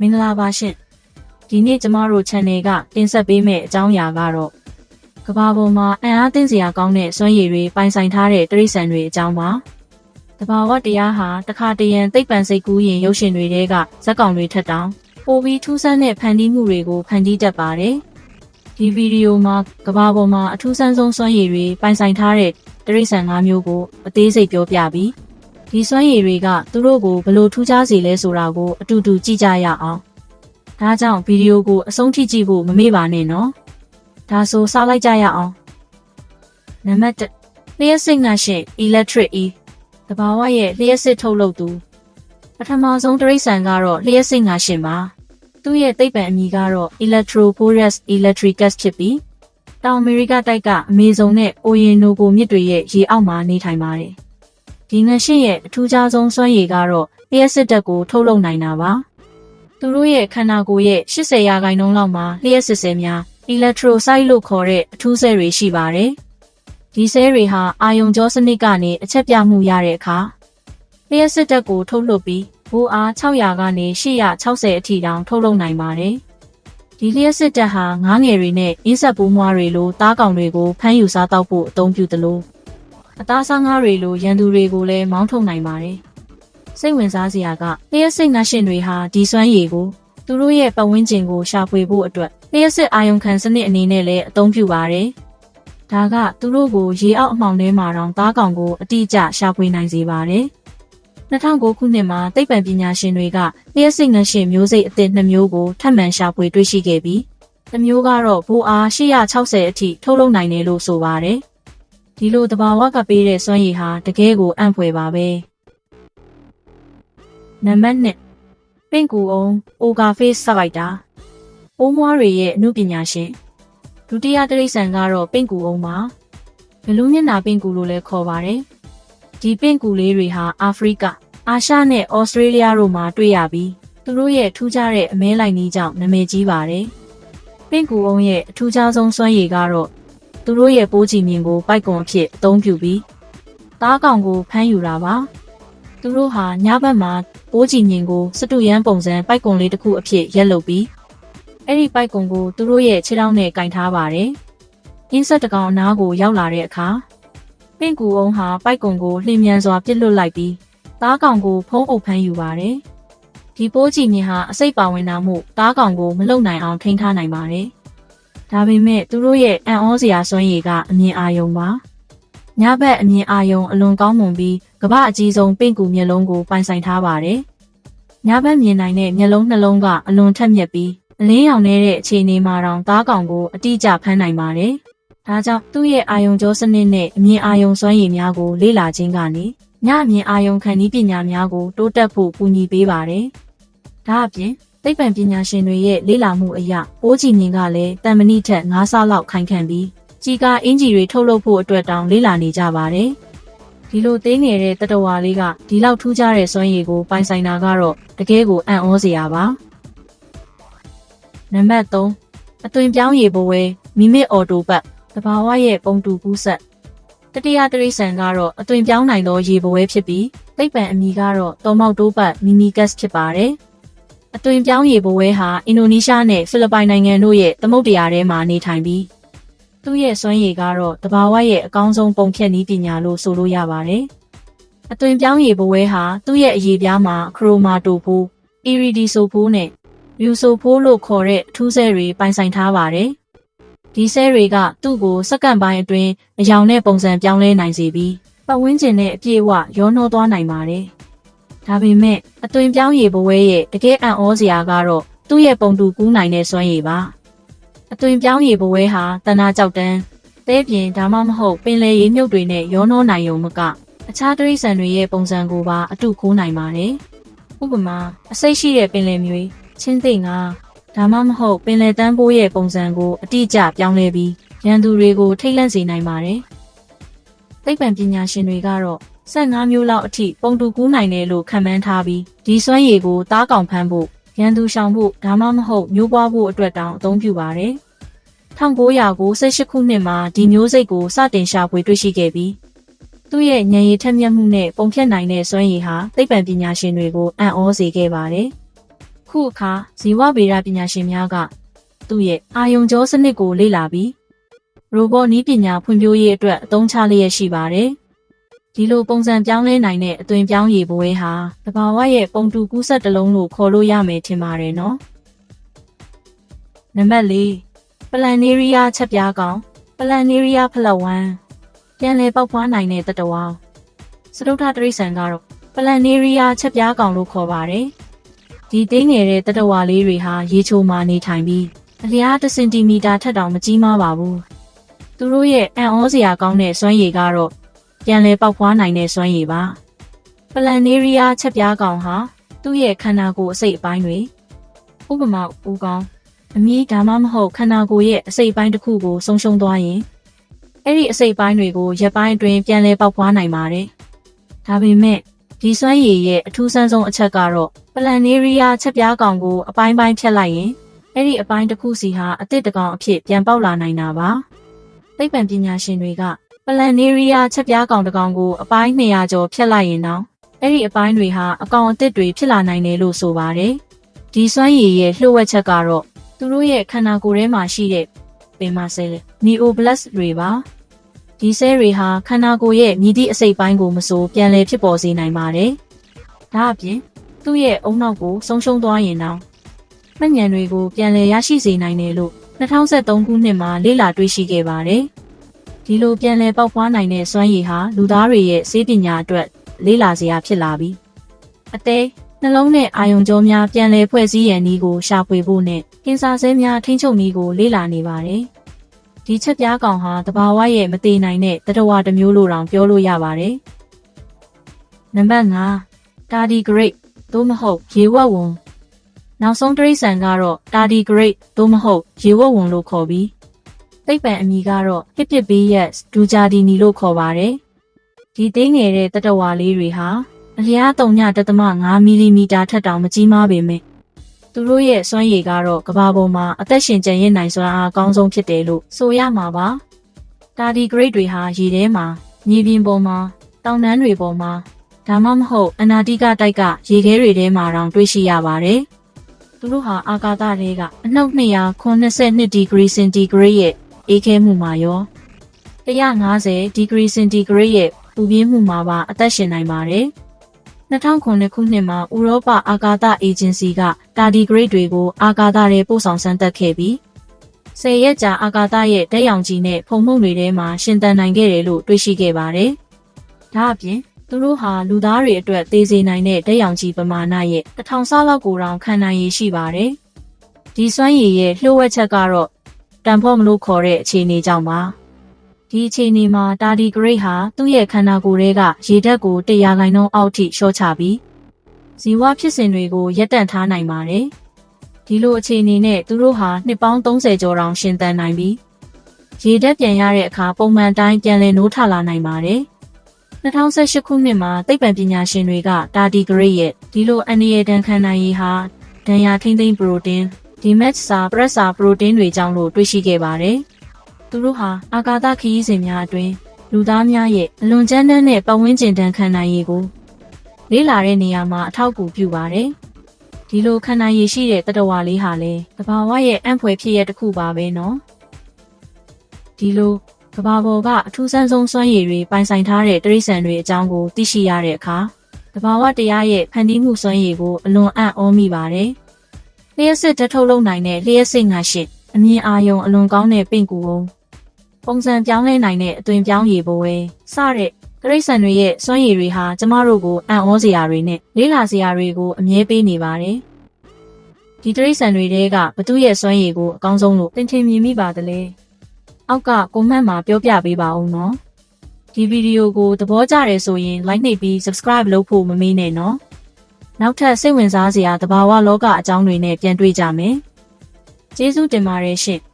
မင်္ဂလာပါရှင်ဒီနေ့ကျမတို့ channel ကတင်ဆက်ပေးမယ့်အကြောင်းအရာကတော့ကမ္ဘာပေါ်မှာအံ့အားသင့်စရာကောင်းတဲ့စွမ်းရည်တွေပိုင်ဆိုင်ထားတဲ့တိရစ္ဆာန်တွေအကြောင်းပါတဘာဝတရားဟာတခါတရံသိပ္ပံစိတ်ကူးရင်ရုပ်ရှင်တွေတဲကဇက်ကောင်တွေထက်တောင်ပိုပြီးထူးဆန်းတဲ့ဖန်တီးမှုတွေကိုဖန်တီးတတ်ပါတယ်ဒီဗီဒီယိုမှာကမ္ဘာပေါ်မှာအထူးဆန်းဆုံးစွမ်းရည်တွေပိုင်ဆိုင်ထားတဲ့တိရစ္ဆာန်၅မျိုးကိုအသေးစိတ်ပြောပြပြီး ဒီစွမ်းရည်တွေကသူတို့ကိုဘယ်လိုထူးခြားစေလဲဆိုတာကိုအတူတူကြည့်ကြရအောင်။ဒါကြောင့်ဗီဒီယိုကိုအဆုံးထိကြည့်ဖို့မမေ့ပါနဲ့နော်။ဒါဆိုစလိုက်ကြရအောင်။နံပါတ်1လျှက်စစ်ငါရှင် electric e တဘာဝရဲ့လျှက်စစ်ထုတ်လုပ်သူပထမဆုံးတရိษံကတော့လျှက်စစ်ငါရှင်ပါ။သူ့ရဲ့သိပ္ပံအမည်ကတော့ Electrophorus electricus ဖြစ်ပြီးတောင်အမေရိကတိုက်က အမေဇုန်နဲ့အိုယင်နိုကိုမြစ်တွေရဲ့ရေအောက်မှာနေထိုင်ပါတယ်။ ဒီငရှင်းရဲ့အထူးခြားဆုံးစွမ်းရည်ကတော့လျှက်စစ်တက်ကိုထုတ်လုပ်နိုင်တာပါ။သူတို့ရဲ့ခန္ဓာကိုယ်ရဲ့80ရာခိုင်နှုန်းလောက်မှာလျှက်စစ်ဆဲများ electrocyte လို့ခေါ်တဲ့အထူးဆဲတွေရှိပါတယ်။ဒီဆဲတွေဟာအာယုံကြောစနစ်ကနေအချက်ပြမှုရတဲ့အခါလျှက်စစ်တက်ကိုထုတ်လုပ်ပြီးဘူအား600ကနေ860အထိတောင်ထုတ်လုပ်နိုင်ပါတယ်။ဒီလျှက်စစ်တက်ဟာငားငယ်တွေနဲ့အင်းဆက်ပိုးမွားတွေလိုတားကောင်တွေကိုဖမ်းယူစားတောက်ဖို့အသုံးပြုသလို အသားစားငါးတွေလိုရန်သူတွေကိုလည်းမောင်းထုတ်နိုင်ပါတယ်။စိတ်ဝင်စားစရာကလျှက်စစ်ငါရှင်တွေဟာဒီစွမ်းရည်ကိုသူတို့ရဲ့ပတ်ဝန်းကျင်ကိုရှာဖွေဖို့အတွက်လျှက်စစ်အာယုံခံစနစ်အနေနဲ့လည်းအသုံးပြုပါတယ်။ဒါကသူတို့ကိုရေအောက်အမှောင်ထဲမှာတောင်သားကောင်ကိုအတိအကျရှာဖွေနိုင်စေပါတယ်။2009ခုနှစ်မှာသိပ္ပံပညာရှင်တွေကလျှက်စစ်ငါရှင်မျိုးစိတ်အသစ်2မျိုးကိုထပ်မံရှာဖွေတွေ့ရှိခဲ့ပြီးတစ်မျိုးကတော့ဘူအား860အထိထုတ်လုပ်နိုင်တယ်လို့ဆိုပါတယ်။ ဒီလိုတဘာဝကပေးတဲ့စွမ်းရည်ဟာတကယ်ကိုအံ့ဖွယ်ပါပဲနံပါတ်1ပင့်ကူအောင်အိုဂါဖေးစလိုက်တာအိုးမွားတွေရဲ့အမှုပညာရှင်ဒုတိယတရိษံကတော့ပင့်ကူအောင်ပါဘလူးမျက်နှာပင့်ကူလို့လည်းခေါ်ပါတယ်ဒီပင့်ကူလေးတွေဟာအာဖရိကအာရှနဲ့ဩစတြေးလျတို့မှာတွေ့ရပြီးသူတို့ရဲ့ထူးခြားတဲ့အမဲလိုက်နည်းကြောင့်နာမည်ကြီးပါတယ်ပင့်ကူအောင်ရဲ့အထူးခြားဆုံးစွမ်းရည်ကတော့ သူတို့ရဲ့ပိုးချီမြင်ကိုပိုက်ကွန်အဖြစ်အသုံးပြုပြီးသားကောင်ကိုဖမ်းယူတာပါသူတို့ဟာညဘက်မှာပိုးချီမြင်ကိုစတုရန်ပုံစံပိုက်ကွန်လေးတစ်ခုအဖြစ်ရက်လုပ်ပြီးအဲ့ဒီပိုက်ကွန်ကိုသူတို့ရဲ့ခြေထောက်နဲ့ကင်ထားပါတယ်အင်းဆက်တကောင်အနားကိုရောက်လာတဲ့အခါပင့်ကူအောင်ဟာပိုက်ကွန်ကိုလှင်မြန်စွာပစ်လွတ်လိုက်ပြီးသားကောင်ကိုဖုံးအုပ်ဖမ်းယူပါတယ်ဒီပိုးချီမြင်ဟာအစိတ်ပါဝင်တာမို့သားကောင်ကိုမလုံနိုင်အောင်ထိန်းထားနိုင်ပါတယ် ဒါပေမဲ့သူတို့ရဲ့အံ့ဩစရာစွမ်းရည်ကအမြင်အာရုံပါ။ညဘက်အမြင်အာရုံအလွန်ကောင်းမွန်ပြီးကမ္ဘာအကြီးဆုံးပင့်ကူမျက်လုံးကိုပိုင်ဆိုင်ထားပါတယ်။ညဘက်မြင်နိုင်တဲ့မျက်လုံးနှလုံးကအလွန်ထက်မြက်ပြီးအလင်းရောင်နေတဲ့အခြေအနေမှာတောင်သားကောင်ကိုအတိအကျဖမ်းနိုင်ပါတယ်။ဒါကြောင့်သူ့ရဲ့အာယုံကြောစနစ်နဲ့အမြင်အာယုံစွမ်းရည်များကိုလေ့လာခြင်းကနေညအမြင်အာယုံခံနည်းပညာများကိုတိုးတက်ဖို့ကူညီပေးပါတယ်။ဒါအပြင် သိပ္ပံပညာရှင်တွေရဲ့လေ့လာမှုအရပိုးကြည်မြင်ကလည်းတန်မဏိထက်9ဆလောက်ခိုင်ခံပြီးကြီးကားအင်ဂျီတွေထုတ်လုပ်ဖို့အတွက်တောင်လေ့လာနေကြပါတယ်။ဒီလိုသေးငယ်တဲ့တတဝါလေးကဒီလောက်ထူးခြားတဲ့စွမ်းရည်ကိုပိုင်ဆိုင်တာကတော့တကယ်ကိုအံ့ဩစရာပါ။နံပါတ်3အသွင်ပြောင်းရည်ဘဝဲမိမစ်အော်တိုဘတ်တဘာဝရဲ့ပုံတူကူးဆက်တတိယတရိษံကတော့အသွင်ပြောင်းနိုင်သောရေဘဝဲဖြစ်ပြီးသိပ္ပံအမည်ကတော့တော်မောက်တိုးဘတ်မီမီကတ်ဖြစ်ပါတယ်။ အသွင်ပြောင်းရေဘဝဲဟာအင်ဒိုနီးရှားနဲ့ဖိလစ်ပိုင်နိုင်ငံတို့ရဲ့သမုဒ္ဒရာထဲမှာနေထိုင်ပြီးသူ့ရဲ့စွမ်းရည်ကတော့တဘာဝရဲ့အကောင်းဆုံးပုံဖြတ်နည်းပညာလို့ဆိုလို့ရပါတယ်။အသွင်ပြောင်းရေဘဝဲဟာသူ့ရဲ့အရေးပြားမှာခရိုမာတိုဖိုး၊အီရီဒီဆိုဖိုးနဲ့မြူဆိုဖိုးလို့ခေါ်တဲ့အထူးဆဲတွေပိုင်ဆိုင်ထားပါတယ်။ဒီဆဲတွေကသူ့ကိုစက္ကန့်ပိုင်းအတွင်းအယောင်နဲ့ပုံစံပြောင်းလဲနိုင်စေပြီးပတ်ဝန်းကျင်နဲ့အပြည့်အဝရောနှောသွားနိုင်ပါတယ်။ ဒါပေမဲ့အသွင်ပြောင်းရည်ဘဝဲရဲ့တကယ်အံ့ဩစရာကတော့သူ့ရဲ့ပုံတူကူးနိုင်တဲ့စွမ်းရည်ပါအသွင်ပြောင်းရည်ဘဝဲဟာတနာကြောက်တန်းတဲပြင်ဒါမှမဟုတ်ပင်လယ်ရေမြုပ်တွေနဲ့ရောနှောနိုင်ုံမကအခြားတိရစ္ဆာန်တွေရဲ့ပုံစံကိုပါအတုခိုးနိုင်ပါတယ်ဥပမာအစိတ်ရှိတဲ့ပင်လယ်မြွေချင်းသိမ့်ငါဒါမှမဟုတ်ပင်လယ်တန်းပိုးရဲ့ပုံစံကိုအတိအကျပြောင်းလဲပြီးရန်သူတွေကိုထိတ်လန့်စေနိုင်ပါတယ်သိပ္ပံပညာရှင်တွေကတော့ 15မျိုးလောက်အထိပုံတူကူးနိုင်တယ်လို့ခန့်မှန်းထားပြီးဒီစွမ်းရည်ကိုတားကောင်ဖမ်းဖို့ရန်သူရှောင်ဖို့ဒါမှမဟုတ်မျိုးပွားဖို့အတွက်တောင်အသုံးပြုပါတယ်။1998ခုနှစ်မှာဒီမျိုးစိတ်ကိုစတင်ရှာဖွေတွေ့ရှိခဲ့ပြီးသူ့ရဲ့ဉာဏ်ရည်ထက်မြက်မှုနဲ့ပုံဖြတ်နိုင်တဲ့စွမ်းရည်ဟာသိပ္ပံပညာရှင်တွေကိုအံ့ဩစေခဲ့ပါတယ်ခုအခါဇီဝဗေဒပညာရှင်များကသူ့ရဲ့အာယုံကြောစနစ်ကိုလေ့လာပြီးရိုဘောနီးပညာဖွံ့ဖြိုးရေးအတွက်အသုံးချလျက်ရှိပါတယ်။ ဒီလိုပုံစံပြောင်းလဲနိုင်တဲ့အသွင်ပြောင်းရည်ပွဲဟာတဘာဝရဲ့ပုံတူကူးဆက်တစ်လုံးလို့ခေါ်လို့ရမယ်ထင်ပါတယ်နော်။နံပါတ်၄ပလန်နေရီးယားချက်ပြားကောင်ပလန်နေရီးယားဖလက်ဝမ်ပြန်လည်ပေါက်ဖွားနိုင်တဲ့တတဝါစတုထတရိษံကတော့ပလန်နေရီးယားချက်ပြားကောင်လို့ခေါ်ပါတယ်။ဒီသိငယ်တဲ့တတဝါလေးတွေဟာရေချိုမှာနေထိုင်ပြီးအလျား1စင်တီမီတာထက်တောင်မကြီးမားပါဘူး။သူတို့ရဲ့အံ့ဩစရာကောင်းတဲ့စွမ်းရည်ကတော့ ပြန်လည်ပေါက်ဖွားနိုင်တဲ့စွမ်းရည်ပါ။ပလန်နေရီးယားချက်ပြားကောင်ဟာသူ့ရဲ့ခန္ဓာကိုယ်အစိတ်အပိုင်းတွေဥပမာဦးကောင်အမည်ဒါမှမဟုတ်ခန္ဓာကိုယ်ရဲ့အစိတ်ပိုင်းတစ်ခုကိုဆုံးရှုံးသွားရင်အဲ့ဒီအစိတ်ပိုင်းတွေကိုရက်ပိုင်းအတွင်းပြန်လည်ပေါက်ဖွားနိုင်ပါတယ်။ဒါပေမဲ့ဒီစွမ်းရည်ရဲ့အထူးဆန်းဆုံးအချက်ကတော့ပလန်နေရီးယားချက်ပြားကောင်ကိုအပိုင်းပိုင်းဖြတ်လိုက်ရင်အဲ့ဒီအပိုင်းတစ်ခုစီဟာအသစ်တစ်ကောင်အဖြစ်ပြန်ပေါက်လာနိုင်တာပါ။သိပ္ပံပညာရှင်တွေက ပလန်နေရီးယားချက်ပြားကောင်တစ်ကောင်ကိုအပိုင်း200ကျော်ဖြတ်လိုက်ရင်တော့အဲ့ဒီအပိုင်းတွေဟာအကောင်အသစ်တွေဖြစ်လာနိုင်တယ်လို့ဆိုပါတယ်။ဒီစွမ်းရည်ရဲ့လှုပ်ဝက်ချက်ကတော့သူတို့ရဲ့ခန္ဓာကိုယ်ထဲမှာရှိတဲ့ပင်မဆဲလ် neoblast တွေပါဒီဆဲတွေဟာခန္ဓာကိုယ်ရဲ့မြည်သည့်အစိတ်ပိုင်းကိုမဆိုပြန်လည်ဖြစ်ပေါ်စေနိုင်ပါတယ်ဒါအပြင်သူ့ရဲ့အုံနောက်ကိုဆုံးရှုံးသွားရင်တော့မှတ်ဉာဏ်တွေကိုပြန်လည်ရရှိစေနိုင်တယ်လို့2023ခုနှစ်မှာလေ့လာတွေ့ရှိခဲ့ပါတယ် ဒီလိုပြန်လည်ပေါက်ဖွားနိုင်တဲ့စွမ်းရည်ဟာလူသားတွေရဲ့စေပညာအတွက်လေ့လာစရာဖြစ်လာပြီးအသေးနှလုံးနဲ့အာယုံကြောများပြန်လည်ဖွဲ့စည်းရန်နည်းကိုရှာဖွေဖို့နဲ့ကင်ဆာဆဲများထိန်းချုပ်နည်းကိုလေ့လာနေပါတယ်။ဒီချက်ပြားကောင်ဟာတဘာဝရဲ့မသေးနိုင်တဲ့တတဝါတစ်မျိုးလို့တောင်ပြောလို့ရပါတယ်။နံပါတ်5တာဒီဂရိတ်သို့မဟုတ်ရေဝက်ဝန်နောက်ဆုံးတရိษံကတော့တာဒီဂရိတ်သို့မဟုတ်ရေဝက်ဝန်လို့ခေါ်ပြီး သိပ္ပံအမည်ကတော့ Hippias ဒူဂျာဒီနီလို့ခေါ်ပါတယ်။ဒီသေးငယ်တဲ့တတဝါလေးတွေဟာအလျား3.5မီလီမီတာထက်တောင်မကြီးမားပေမဲ့သူတို့ရဲ့စွမ်းရည်ကတော့ကဘာပေါ်မှာအသက်ရှင်ကျန်ရစ်နိုင်စွမ်းအားအကောင်းဆုံးဖြစ်တယ်လို့ဆိုရမှာပါ။တာဒီဂရိတ်တွေဟာရေထဲမှာမြေပြင်ပေါ်မှာတောင်တန်းတွေပေါ်မှာဒါမှမဟုတ်အနာတိကတိုက်ကရေခဲတွေထဲမှာတောင်တွေ့ရှိရပါတယ်။သူတို့ဟာအာကာသထဲကအနှုတ်292ဒီဂရီစင်တီဂရိတ်ရဲ့ အေးခဲမှုမှာရော150ဒီဂရီစင်တီဂရိတ်ရဲ့ပူပြင်းမှုမှာပါအသက်ရှင်နိုင်ပါတယ်။2009ခုနှစ်မှာဥရောပအာကာသအေဂျင်စီကတာဒီဂရိတ်တွေကိုအာကာသထဲပို့ဆောင်စမ်းသပ်ခဲ့ပြီးဆယ်ရက်ကြာအာကာသရဲ့တက်ရောင်ကြီးနဲ့ဖုံမှုန့်တွေထဲမှာရှင်သန်နိုင်ခဲ့တယ်လို့တွေ့ရှိခဲ့ပါတယ်။ဒါအပြင်သူတို့ဟာလူသားတွေအတွက်သေစေနိုင်တဲ့တက်ရောင်ကြီးပမာဏရဲ့တစ်ထောင်ဆလောက်ကိုတောင်ခံနိုင်ရရှိပါတယ်။ဒီစွမ်းရည်ရဲ့လှို့ဝှက်ချက်ကတော့ တန်ဖို့မလို့ခေါ်တဲ့အခြေအနေကြောင့်ပါ။ဒီအချိန်မှာတာဒီဂရိတ်ဟာသူ့ရဲ့ခန္ဓာကိုယ်ထဲကရေဓာတ်ကို100ခိုင်နှုန်းအောက်ထိလျှော့ချပြီးဇီဝဖြစ်စဉ်တွေကိုရပ်တန့်ထားနိုင်ပါတယ်။ဒီလိုအခြေအနေနဲ့သူတို့ဟာနှစ်ပေါင်း30ကျော်တောင်ရှင်သန်နိုင်ပြီးရေဓာတ်ပြန်ရတဲ့အခါပုံမှန်တိုင်းပြန်လည်နိုးထလာနိုင်ပါတယ်။2018ခုနှစ်မှာသိပ္ပံပညာရှင်တွေကတာဒီဂရိတ်ရဲ့ဒီလိုအန်နီယဒန်ခန္ဓာရည်ဟာဒဏ်ရာထိမ့်သိမ့်ပရိုတင်း ဒီမက်စာပရက်စာပရိုတင်းတွေကြောင့်လို့တွေ့ရှိခဲ့ပါတယ်။သူတို့ဟာအာကာသခရီးစဉ်များအတွင်းလူသားများရဲ့အလွန်ကျန်းတန်းတဲ့ပတ်ဝန်းကျင်တန်းခံနိုင်ရည်ကိုလေးလာတဲ့နေရာမှာအထောက်အကူပြုပါတယ်။ဒီလိုခံနိုင်ရည်ရှိတဲ့တတဝါလေးဟာလည်းကဘာဝရဲ့အံ့ဖွယ်ဖြစ်ရတစ်ခုပါပဲနော်။ဒီလိုကဘာပေါ်ကအထူးဆန်းဆုံးစွမ်းရည်တွေပိုင်ဆိုင်ထားတဲ့တရိษံတွေအကြောင်းကိုသိရှိရတဲ့အခါကဘာဝတရားရဲ့ဖန်တီးမှုစွမ်းရည်ကိုအလွန်အံ့ဩမိပါတယ်။ လျှက်စစ်တထုတ်လုပ်နိုင်တဲ့လျှက်စစ်ငါရှစ်အမြင်အာရုံအလွန်ကောင်းတဲ့ပင့်ကူဝုံပုံစံပြောင်းလဲနိုင်တဲ့အသွင်ပြောင်းရည်ဘဝဲစတဲ့တရိษံတွေရဲ့စွမ်းရည်တွေဟာကျမတို့ကိုအံ့ဩစရာတွေနဲ့လေးလာစရာတွေကိုအမြဲပေးနေပါတယ်။ဒီတရိษံတွေတဲကဘသူရဲ့စွမ်းရည်ကိုအကောင်းဆုံးလို့သင်ထင်မြင်မိပါသလဲ။အောက်ကကွန်မန့်မှာပြောပြပေးပါဦးနော်။ဒီဗီဒီယိုကိုသဘောကျတယ်ဆိုရင် like နှိပ်ပြီး subscribe လုပ်ဖို့မမေ့နဲ့နော်။ နောက်ထပ်စိတ်ဝင်စားစရာသဘာဝလောကအကြောင်းတွေနဲ့ပြန်တွေ့ကြမယ်။ကျေးဇူးတင်ပါတယ်ရှင်။